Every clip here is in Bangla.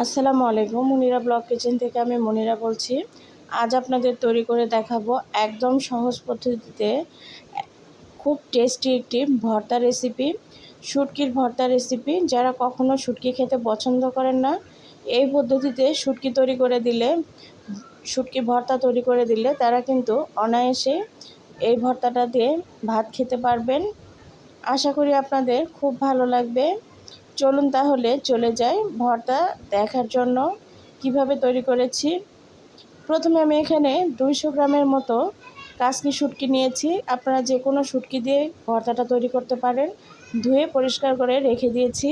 আসসালামু আলাইকুম, মনিরা ব্লগ কিচেন থেকে আমি মনিরা বলছি। আজ আপনাদের তৈরি করে দেখাবো একদম সহজ পদ্ধতিতে খুব টেস্টি একটি ভর্তা রেসিপি, শুটকির ভর্তা রেসিপি। যারা কখনো শুটকি খেতে পছন্দ করেন না, এই পদ্ধতিতে শুটকি তৈরি করে দিলে, শুটকি ভর্তা তৈরি করে দিলে তারা কিন্তু অনায়াসে এই ভর্তাটা দিয়ে ভাত খেতে পারবেন। আশা করি আপনাদের খুব ভালো লাগবে। চলুন তাহলে চলে যাই ভর্তা দেখার জন্য। কীভাবে তৈরি করেছি? প্রথমে আমি এখানে দুইশো গ্রামের মতো কাসকি শুটকি নিয়েছি। আপনারা যে কোনো শুটকি দিয়ে ভর্তাটা তৈরি করতে পারেন। ধুয়ে পরিষ্কার করে রেখে দিয়েছি।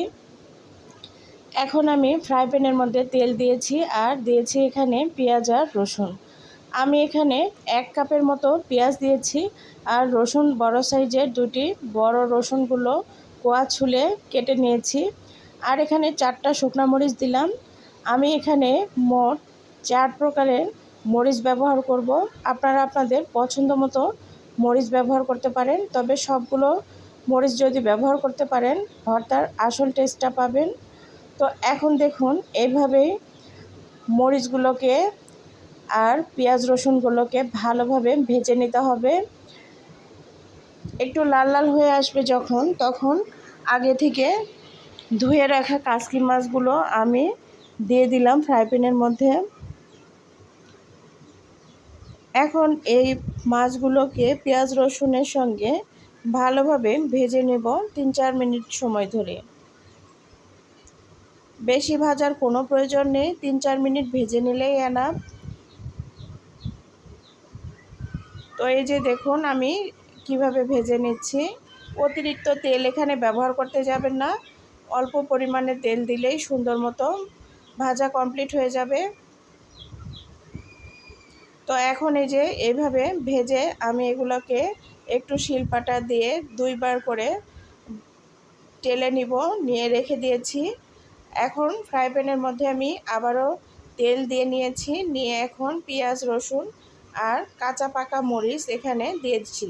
এখন আমি ফ্রাই প্যানের মধ্যে তেল দিয়েছি আর দিয়েছি এখানে পেঁয়াজ আর রসুন। আমি এখানে এক কাপের মতো পেঁয়াজ দিয়েছি আর রসুন বড় সাইজের দুটি বড় রসুনগুলো কোয়া ছুলে কেটে নিয়েছি। আর এখানে চারটা শুকনো মরিচ দিলাম। আমি এখানে মোট চার প্রকারের মরিচ ব্যবহার করব। আপনারা আপনাদের পছন্দ মতো মরিচ ব্যবহার করতে পারেন, তবে সবগুলো মরিচ যদি ব্যবহার করতে পারেন, ভর্তার আসল টেস্টটা পাবেন। তো এখন দেখুন, এইভাবেই মরিচগুলোকে আর পেঁয়াজ রসুনগুলোকে ভালোভাবে ভেজে নিতে হবে। একটু লাল লাল হয়ে আসবে যখন, তখন আগে থেকে ধুয়ে রাখা কাসকি মাছগুলো আমি দিয়ে দিলাম ফ্রাই প্যানের মধ্যে। এখন এই মাছগুলোকে পেঁয়াজ রসুনের সঙ্গে ভালোভাবে ভেজে নেব তিন চার মিনিট সময় ধরে। বেশি ভাজার কোনো প্রয়োজন নেই, তিন চার মিনিট ভেজে নিলেই এনা তো এই যে দেখুন, আমি কীভাবে ভেজে নিচ্ছি? অতিরিক্ত তেল এখানে ব্যবহার করতে যাবেন না। অল্প পরিমাণে তেল দিলেই সুন্দর মতো ভাজা কমপ্লিট হয়ে যাবে। তো এখন এই যে এইভাবে ভেজে আমি এগুলোকে একটু শিলপাটা দিয়ে দুইবার করে টেলে নিব, নিয়ে রেখে দিয়েছি। এখন ফ্রাই প্যানের মধ্যে আমি আবারও তেল দিয়ে নিয়েছি, নিয়ে এখন পেঁয়াজ, রসুন আর কাঁচা পাকা মরিচ এখানে দিয়েছি।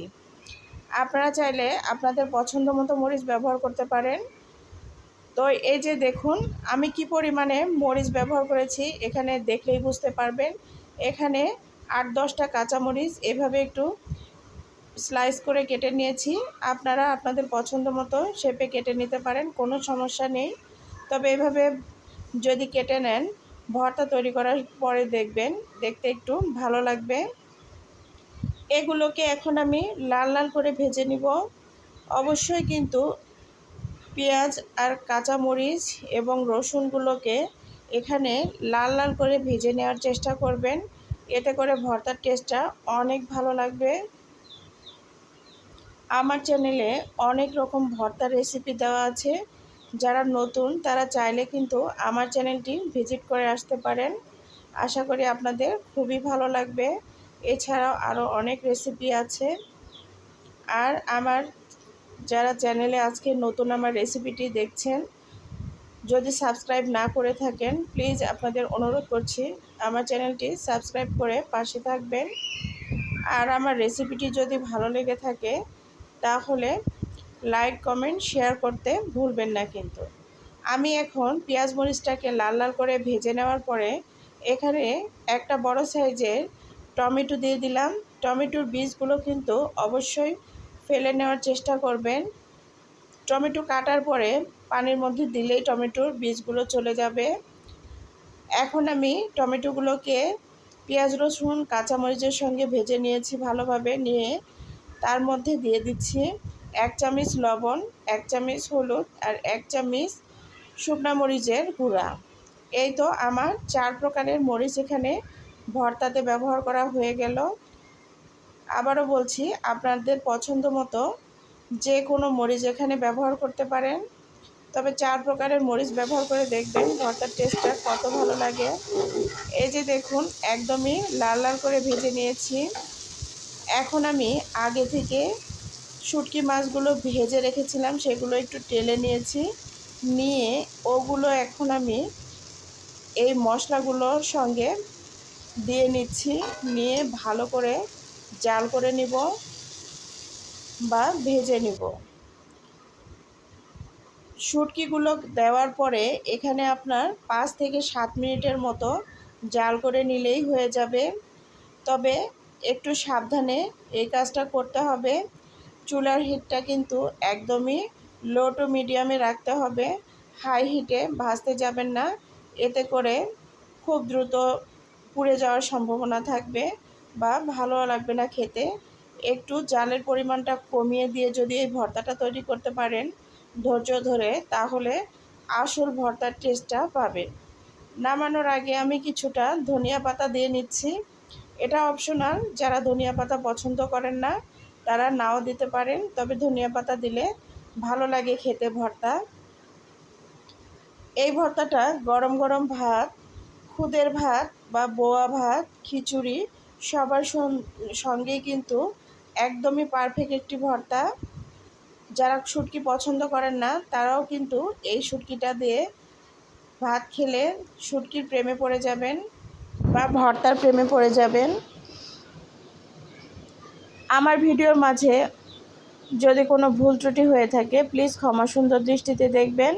আপনারা চাইলে আপনাদের পছন্দ মতো মরিচ ব্যবহার করতে পারেন। তো এই যে দেখুন, আমি কি পরিমাণে মরিচ ব্যবহার করেছি এখানে দেখলেই বুঝতে পারবেন। এখানে আট দশটা কাঁচামরিচ এভাবে একটু স্লাইস করে কেটে নিয়েছি। আপনারা আপনাদের পছন্দ মতো শেপে কেটে নিতে পারেন, কোনো সমস্যা নেই। তবে এভাবে যদি কেটে নেন, ভর্তা তৈরি করার পরে দেখবেন, দেখতে একটু ভালো লাগবে। এগুলোকে এখন আমি লাল লাল করে ভেজে নিব। অবশ্যই কিন্তু পেঁয়াজ আর কাঁচামরিচ এবং রসুনগুলোকে এখানে লাল লাল করে ভেজে নেওয়ার চেষ্টা করবেন। এতে করে ভর্তার টেস্টটা অনেক ভালো লাগবে। আমার চ্যানেলে অনেক রকম ভর্তার রেসিপি দেওয়া আছে। যারা নতুন তারা চাইলে কিন্তু আমার চ্যানেলটি ভিজিট করে আসতে পারেন। আশা করি আপনাদের খুবই ভালো লাগবে। এছাড়াও আরও অনেক রেসিপি আছে। আর আমার যারা চ্যানেলে আজকে নতুন আমার রেসিপিটি দেখছেন, যদি সাবস্ক্রাইব না করে থাকেন প্লিজ আপনাদের অনুরোধ করছি আমার চ্যানেলটি সাবস্ক্রাইব করে পাশে থাকবেন। আর আমার রেসিপিটি যদি ভালো লেগে থাকে, তাহলে লাইক কমেন্ট শেয়ার করতে ভুলবেন না কিন্তু। আমি এখন পেঁয়াজ মরিচটাকে লাল লাল করে ভেজে নেওয়ার পরে এখানে একটা বড় সাইজের টমেটো দিয়ে দিলাম। টমেটোর বীজগুলো কিন্তু অবশ্যই ফেলে নেওয়ার চেষ্টা করবেন। টমেটো কাটার পরে পানির মধ্যে দিলেই টমেটোর বীজগুলো চলে যাবে। এখন আমি টমেটোগুলোকে পেঁয়াজ, রসুন, কাঁচামরিচের সঙ্গে ভেজে নিয়েছি ভালোভাবে নিয়ে। তার মধ্যে দিয়ে দিচ্ছি এক চামচ লবণ, এক চামচ হলুদ আর এক চামচ শুকনা মরিচের গুঁড়া। এই তো আমার চার প্রকারের মরিচ এখানে ভর্তাতে ব্যবহার করা হয়ে গেল। আবারও বলছি, আপনাদের পছন্দ মতো যে কোনো মরিচ এখানে ব্যবহার করতে পারেন। তবে চার প্রকারের মরিচ ব্যবহার করে দেখবেন, ভর্তার টেস্টটা কত ভালো লাগে। এই যে দেখুন, একদমই লাল লাল করে ভেজে নিয়েছি। এখন আমি আগে থেকে শুটকি মাছগুলো ভেজে রেখেছিলাম, সেগুলো একটু টেলে নিয়েছি। নিয়ে ওগুলো এখন আমি এই মশলাগুলোর সঙ্গে দিয়ে নিচ্ছি। নিয়ে ভালো করে জাল করে নিব বা ভেজে নিব। শুটকিগুলো দেওয়ার পরে এখানে আপনার পাঁচ থেকে সাত মিনিটের মতো জাল করে নিলেই হয়ে যাবে। তবে একটু সাবধানে এই কাজটা করতে হবে। চুলার হিটটা কিন্তু একদমই লো টু মিডিয়ামে রাখতে হবে। হাই হিটে ভাজতে যাবেন না। এতে করে খুব দ্রুত পুড়ে যাওয়ার সম্ভাবনা থাকবে বা ভালো লাগবে না খেতে, একটু জালের পরিমাণটা কমিয়ে দিয়ে যদি এই ভর্তাটা তৈরি করতে পারেন ধৈর্য ধরে, তাহলে আসল ভর্তার টেস্টটা পাবেন নামানোর আগে আমি কিছুটা ধনিয়া পাতা দিয়ে নিচ্ছি। এটা অপশনাল যারা ধনিয়া পাতা পছন্দ করেন না, তারা নাও দিতে পারেন, তবে ধনিয়া পাতা দিলে ভালো লাগে খেতে ভর্তা। এই ভর্তাটা গরম গরম ভাত খুদের ভাত বা বোয়া ভাত, খিচুড়ি সবার সঙ্গেই কিন্তু একদমই পারফেক্ট একটি ভর্তা। যারা শুটকি পছন্দ করেন না, তারাও কিন্তু এই শুটকিটা দিয়ে ভাত খেলে শুটকির প্রেমে পড়ে যাবেন বা ভর্তার প্রেমে পড়ে যাবেন। আমার ভিডিওর মাঝে যদি কোনো ভুল ত্রুটি হয়ে থাকে প্লিজ ক্ষমা সুন্দর দৃষ্টিতে দেখবেন।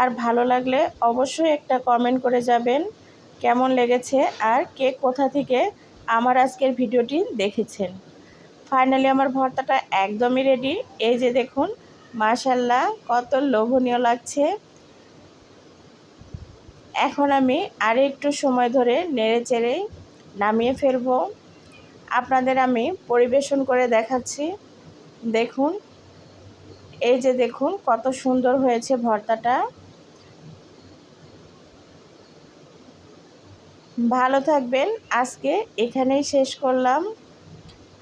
আর ভালো লাগলে অবশ্যই একটা কমেন্ট করে যাবেন। কেমন লেগেছে আর কে কোথা থেকে আমার আজকের ভিডিওটি দেখেছেন। ফাইনালি আমার ভর্তাটা একদমই রেডি এই যে দেখুন মাশাল্লাহ কত লোভনীয় লাগছে। এখন আমি আর একটু সময় ধরে নেড়ে চেড়ে নামিয়ে ফেলব। আপনাদের আমি পরিবেশন করে দেখাচ্ছি। দেখুন, এই যে দেখুন, কত সুন্দর হয়েছে ভর্তাটা। ভালো থাকবেন। আজকে এখানেই শেষ করলাম।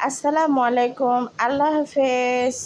আসসালামু আলাইকুম। আল্লাহ হাফেজ।